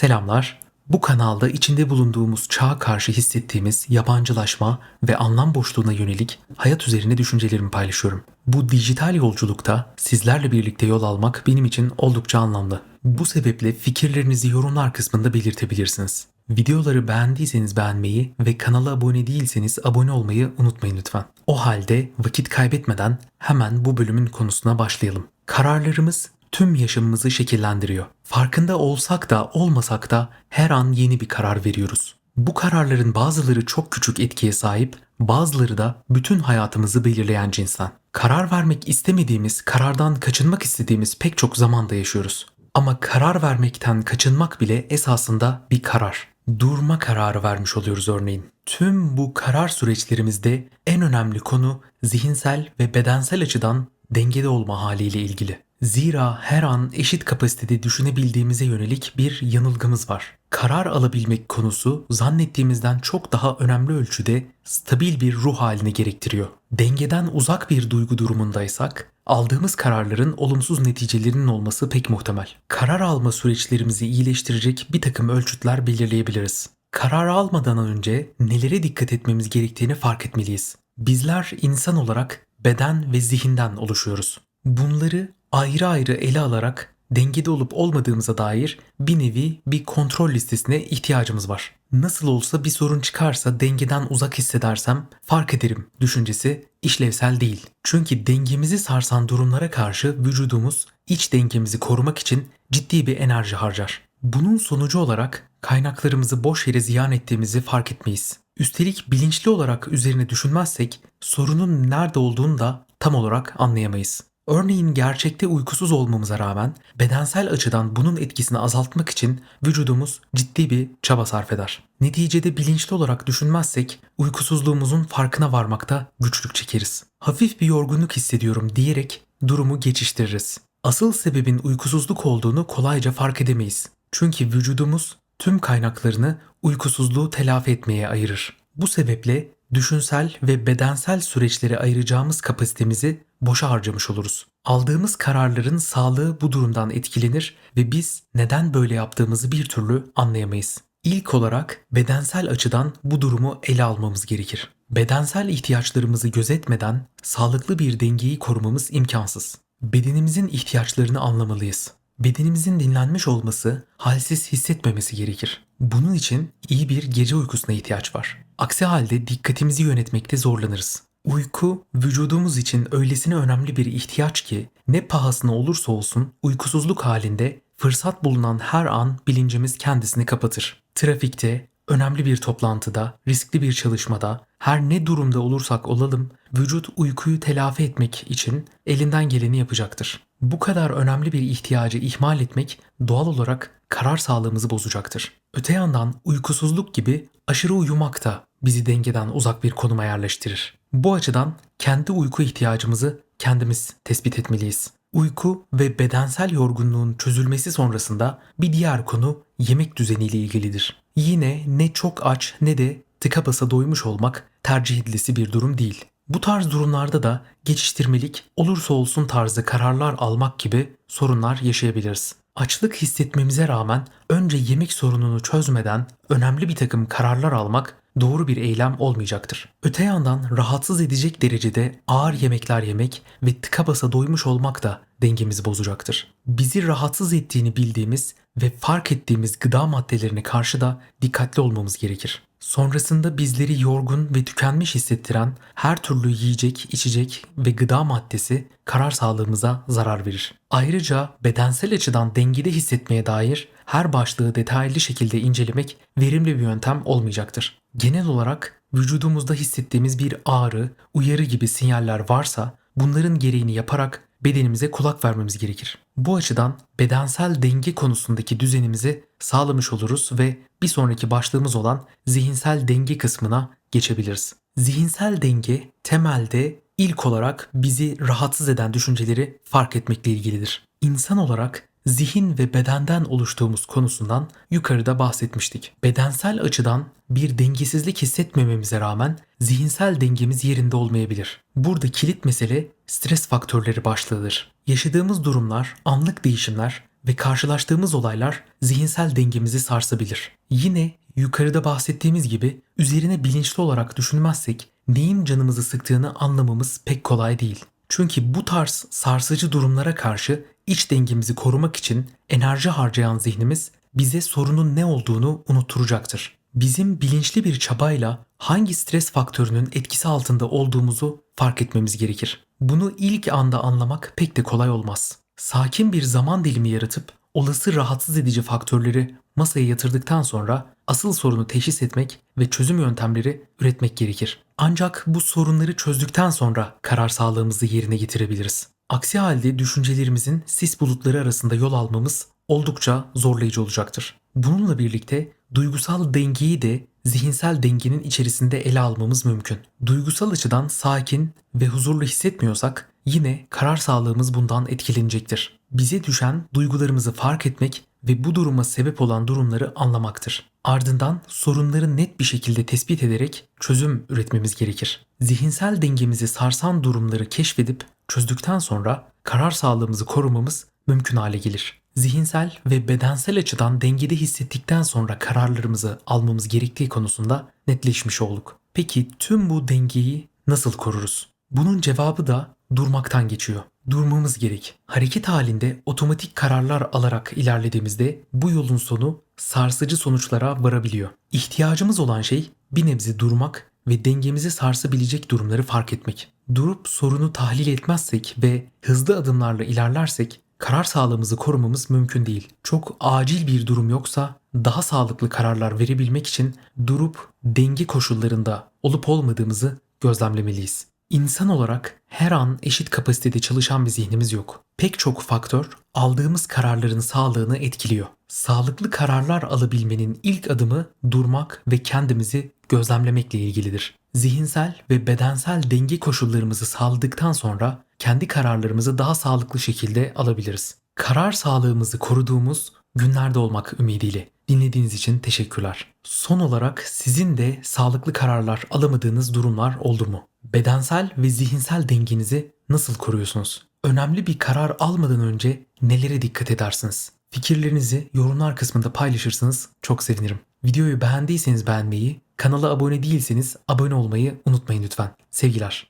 Selamlar. Bu kanalda içinde bulunduğumuz çağa karşı hissettiğimiz yabancılaşma ve anlam boşluğuna yönelik hayat üzerine düşüncelerimi paylaşıyorum. Bu dijital yolculukta sizlerle birlikte yol almak benim için oldukça anlamlı. Bu sebeple fikirlerinizi yorumlar kısmında belirtebilirsiniz. Videoları beğendiyseniz beğenmeyi ve kanala abone değilseniz abone olmayı unutmayın lütfen. O halde vakit kaybetmeden hemen bu bölümün konusuna başlayalım. Kararlarımız tüm yaşamımızı şekillendiriyor. Farkında olsak da olmasak da her an yeni bir karar veriyoruz. Bu kararların bazıları çok küçük etkiye sahip, bazıları da bütün hayatımızı belirleyen cinsten. Karar vermek istemediğimiz, karardan kaçınmak istediğimiz pek çok zamanda yaşıyoruz. Ama karar vermekten kaçınmak bile esasında bir karar. Durma kararı vermiş oluyoruz örneğin. Tüm bu karar süreçlerimizde en önemli konu zihinsel ve bedensel açıdan dengede olma haliyle ilgili. Zira her an eşit kapasitede düşünebildiğimize yönelik bir yanılgımız var. Karar alabilmek konusu zannettiğimizden çok daha önemli ölçüde stabil bir ruh haline gerektiriyor. Dengeden uzak bir duygu durumundaysak aldığımız kararların olumsuz neticelerinin olması pek muhtemel. Karar alma süreçlerimizi iyileştirecek bir takım ölçütler belirleyebiliriz. Karar almadan önce nelere dikkat etmemiz gerektiğini fark etmeliyiz. Bizler insan olarak beden ve zihinden oluşuyoruz. Bunları ayrı ayrı ele alarak dengede olup olmadığımıza dair bir nevi bir kontrol listesine ihtiyacımız var. Nasıl olsa bir sorun çıkarsa dengeden uzak hissedersem fark ederim düşüncesi işlevsel değil. Çünkü dengemizi sarsan durumlara karşı vücudumuz iç dengemizi korumak için ciddi bir enerji harcar. Bunun sonucu olarak kaynaklarımızı boş yere ziyan ettiğimizi fark etmeyiz. Üstelik bilinçli olarak üzerine düşünmezsek sorunun nerede olduğunu da tam olarak anlayamayız. Örneğin gerçekte uykusuz olmamıza rağmen bedensel açıdan bunun etkisini azaltmak için vücudumuz ciddi bir çaba sarf eder. Neticede bilinçli olarak düşünmezsek uykusuzluğumuzun farkına varmakta güçlük çekeriz. Hafif bir yorgunluk hissediyorum diyerek durumu geçiştiririz. Asıl sebebin uykusuzluk olduğunu kolayca fark edemeyiz. Çünkü vücudumuz tüm kaynaklarını uykusuzluğu telafi etmeye ayırır. Bu sebeple düşünsel ve bedensel süreçlere ayıracağımız kapasitemizi boşa harcamış oluruz. Aldığımız kararların sağlığı bu durumdan etkilenir ve biz neden böyle yaptığımızı bir türlü anlayamayız. İlk olarak bedensel açıdan bu durumu ele almamız gerekir. Bedensel ihtiyaçlarımızı gözetmeden sağlıklı bir dengeyi korumamız imkansız. Bedenimizin ihtiyaçlarını anlamalıyız. Bedenimizin dinlenmiş olması, halsiz hissetmemesi gerekir. Bunun için iyi bir gece uykusuna ihtiyaç var. Aksi halde dikkatimizi yönetmekte zorlanırız. Uyku vücudumuz için öylesine önemli bir ihtiyaç ki ne pahasına olursa olsun uykusuzluk halinde fırsat bulunan her an bilincimiz kendisini kapatır. Trafikte, önemli bir toplantıda, riskli bir çalışmada, her ne durumda olursak olalım vücut uykuyu telafi etmek için elinden geleni yapacaktır. Bu kadar önemli bir ihtiyacı ihmal etmek doğal olarak karar sağlığımızı bozacaktır. Öte yandan uykusuzluk gibi aşırı uyumak da bizi dengeden uzak bir konuma yerleştirir. Bu açıdan kendi uyku ihtiyacımızı kendimiz tespit etmeliyiz. Uyku ve bedensel yorgunluğun çözülmesi sonrasında bir diğer konu yemek düzeniyle ilgilidir. Yine ne çok aç ne de tıka basa doymuş olmak tercih edilisi bir durum değil. Bu tarz durumlarda da geçiştirmelik olursa olsun tarzı kararlar almak gibi sorunlar yaşayabiliriz. Açlık hissetmemize rağmen önce yemek sorununu çözmeden önemli bir takım kararlar almak doğru bir eylem olmayacaktır. Öte yandan rahatsız edecek derecede ağır yemekler yemek ve tıka basa doymuş olmak da dengemizi bozacaktır. Bizi rahatsız ettiğini bildiğimiz ve fark ettiğimiz gıda maddelerine karşı da dikkatli olmamız gerekir. Sonrasında bizleri yorgun ve tükenmiş hissettiren her türlü yiyecek, içecek ve gıda maddesi karar sağlığımıza zarar verir. Ayrıca bedensel açıdan dengede hissetmeye dair her başlığı detaylı şekilde incelemek verimli bir yöntem olmayacaktır. Genel olarak vücudumuzda hissettiğimiz bir ağrı, uyarı gibi sinyaller varsa bunların gereğini yaparak bedenimize kulak vermemiz gerekir. Bu açıdan bedensel denge konusundaki düzenimizi sağlamış oluruz ve bir sonraki başlığımız olan zihinsel denge kısmına geçebiliriz. Zihinsel denge temelde ilk olarak bizi rahatsız eden düşünceleri fark etmekle ilgilidir. İnsan olarak zihin ve bedenden oluştuğumuz konusundan yukarıda bahsetmiştik. Bedensel açıdan bir dengesizlik hissetmememize rağmen zihinsel dengemiz yerinde olmayabilir. Burada kilit mesele stres faktörleri başlığıdır. Yaşadığımız durumlar, anlık değişimler ve karşılaştığımız olaylar zihinsel dengemizi sarsabilir. Yine yukarıda bahsettiğimiz gibi üzerine bilinçli olarak düşünmezsek neyin canımızı sıktığını anlamamız pek kolay değil. Çünkü bu tarz sarsıcı durumlara karşı iç dengemizi korumak için enerji harcayan zihnimiz bize sorunun ne olduğunu unutturacaktır. Bizim bilinçli bir çabayla hangi stres faktörünün etkisi altında olduğumuzu fark etmemiz gerekir. Bunu ilk anda anlamak pek de kolay olmaz. Sakin bir zaman dilimi yaratıp olası rahatsız edici faktörleri masaya yatırdıktan sonra asıl sorunu teşhis etmek ve çözüm yöntemleri üretmek gerekir. Ancak bu sorunları çözdükten sonra karar sağlığımızı yerine getirebiliriz. Aksi halde düşüncelerimizin sis bulutları arasında yol almamız oldukça zorlayıcı olacaktır. Bununla birlikte duygusal dengeyi de zihinsel dengenin içerisinde ele almamız mümkün. Duygusal açıdan sakin ve huzurlu hissetmiyorsak yine karar sağlığımız bundan etkilenecektir. Bize düşen duygularımızı fark etmek ve bu duruma sebep olan durumları anlamaktır. Ardından sorunları net bir şekilde tespit ederek çözüm üretmemiz gerekir. Zihinsel dengemizi sarsan durumları keşfedip çözdükten sonra karar sağlığımızı korumamız mümkün hale gelir. Zihinsel ve bedensel açıdan dengede hissettikten sonra kararlarımızı almamız gerektiği konusunda netleşmiş olduk. Peki tüm bu dengeyi nasıl koruruz? Bunun cevabı da durmaktan geçiyor. Durmamız gerek. Hareket halinde otomatik kararlar alarak ilerlediğimizde bu yolun sonu sarsıcı sonuçlara varabiliyor. İhtiyacımız olan şey bir nebze durmak ve dengemizi sarsabilecek durumları fark etmek. Durup sorunu tahlil etmezsek ve hızlı adımlarla ilerlersek karar sağlığımızı korumamız mümkün değil. Çok acil bir durum yoksa daha sağlıklı kararlar verebilmek için durup denge koşullarında olup olmadığımızı gözlemlemeliyiz. İnsan olarak her an eşit kapasitede çalışan bir zihnimiz yok. Pek çok faktör aldığımız kararların sağlığını etkiliyor. Sağlıklı kararlar alabilmenin ilk adımı durmak ve kendimizi gözlemlemekle ilgilidir. Zihinsel ve bedensel denge koşullarımızı sağladıktan sonra kendi kararlarımızı daha sağlıklı şekilde alabiliriz. Karar sağlığımızı koruduğumuz günlerde olmak ümidiyle. Dinlediğiniz için teşekkürler. Son olarak sizin de sağlıklı kararlar alamadığınız durumlar oldu mu? Bedensel ve zihinsel dengenizi nasıl koruyorsunuz? Önemli bir karar almadan önce nelere dikkat edersiniz? Fikirlerinizi yorumlar kısmında paylaşırsanız çok sevinirim. Videoyu beğendiyseniz beğenmeyi, kanala abone değilseniz abone olmayı unutmayın lütfen. Sevgiler.